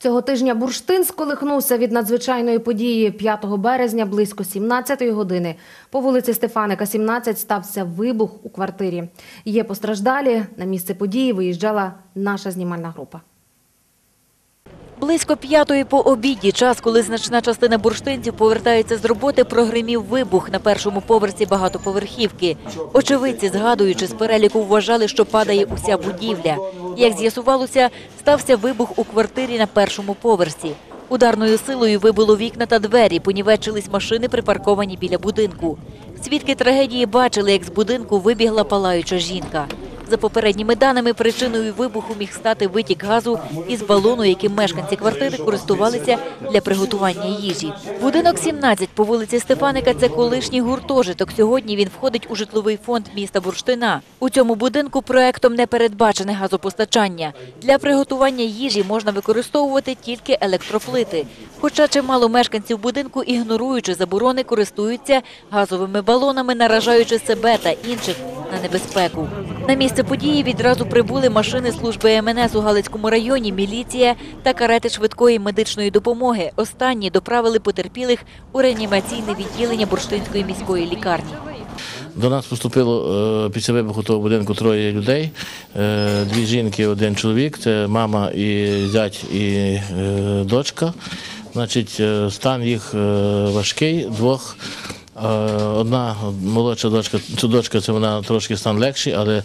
Цього тижня бурштин сколихнувся від надзвичайної події 5 березня близько 17 години. По вулиці Стефаника, 17, стався вибух у квартирі. Є постраждалі. На місце події виїжджала наша знімальна група. Близько п'ятої по обіді, час, коли значна частина бурштинців повертається з роботи, прогримів вибух на першому поверсі багатоповерхівки. Очевидці, згадуючи з переліку, вважали, що падає уся будівля. Як з'ясувалося, стався вибух у квартирі на першому поверсі. Ударною силою вибило вікна та двері, понівечились машини, припарковані біля будинку. Свідки трагедії бачили, як з будинку вибігла палаюча жінка. За попередніми даними, причиною вибуху міг стати витік газу із балону, яким мешканці квартири користувалися для приготування їжі. Будинок 17 по вулиці Стефаника – це колишній гуртожиток. Сьогодні він входить у житловий фонд міста Бурштина. У цьому будинку проектом не передбачене газопостачання. Для приготування їжі можна використовувати тільки електроплити. Хоча чимало мешканців будинку, ігноруючи заборони, користуються газовими балонами, наражаючи себе та інших на небезпеку. На місце події відразу прибули машини служби МНС у Галицькому районі, міліція та карети швидкої медичної допомоги. Останні доправили потерпілих у реанімаційне відділення Бурштинської міської лікарні. До нас поступило е, після вибуху того будинку троє людей. Е, Дві жінки, один чоловік. Це мама і зять і е, дочка. Значить, стан їх важкий, двох. Е, Одна молодша дочка, цю дочка це вона трошки стан легший, але е,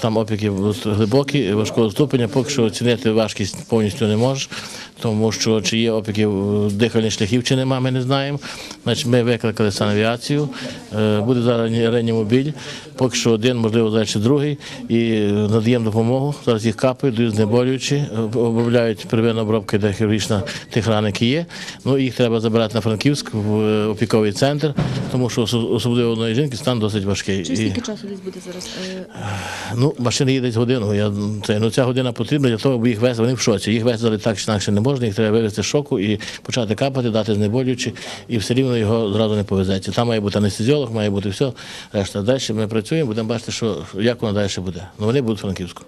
там опіки глибокі, важкого ступеня. Поки що оцінити важкість повністю не можеш, тому що чи є опіки е, дихальних шляхів, чи нема, ми не знаємо. Значить, ми викликали санавіацію, е, буде зараз реанімобіль, поки що один, можливо, далі другий, і е, надаємо допомогу. Зараз їх капають, дають знеболюючі, обробляють первинна обробка, де хірургічна тих ран, які є. Ну, їх треба забирати на Франківськ в опіковий центр, тому що особливо одної жінки стан досить важкий. Через І- скільки часу десь буде зараз? Ну, машина їде десь годину. Я, це, ну, ця година потрібна для того, аби їх везли. Вони в шоці. Їх везли так чи інакше не можна, їх треба вивезти з шоку і почати капати, дати знеболюючі, і все рівно його зразу не повезеться. Там має бути анестезіолог, має бути все. Решта. Далі ми працюємо, будемо бачити, що, як воно далі буде. Ну, вони будуть Франківську.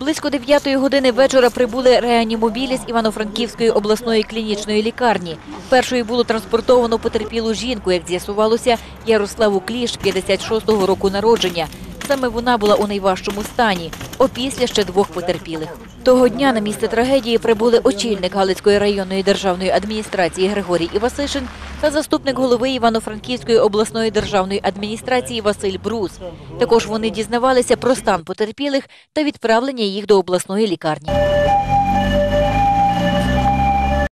Близько 9 години вечора прибули реанімобілі з Івано-Франківської обласної клінічної лікарні. Першою було транспортовано потерпілу жінку, як з'ясувалося, Ярославу Кліш, 56-го року народження. Саме вона була у найважчому стані, опісля ще двох потерпілих. Того дня на місце трагедії прибули очільник Галицької районної державної адміністрації Григорій Івасишин та заступник голови Івано-Франківської обласної державної адміністрації Василь Брус. Також вони дізнавалися про стан потерпілих та відправлення їх до обласної лікарні.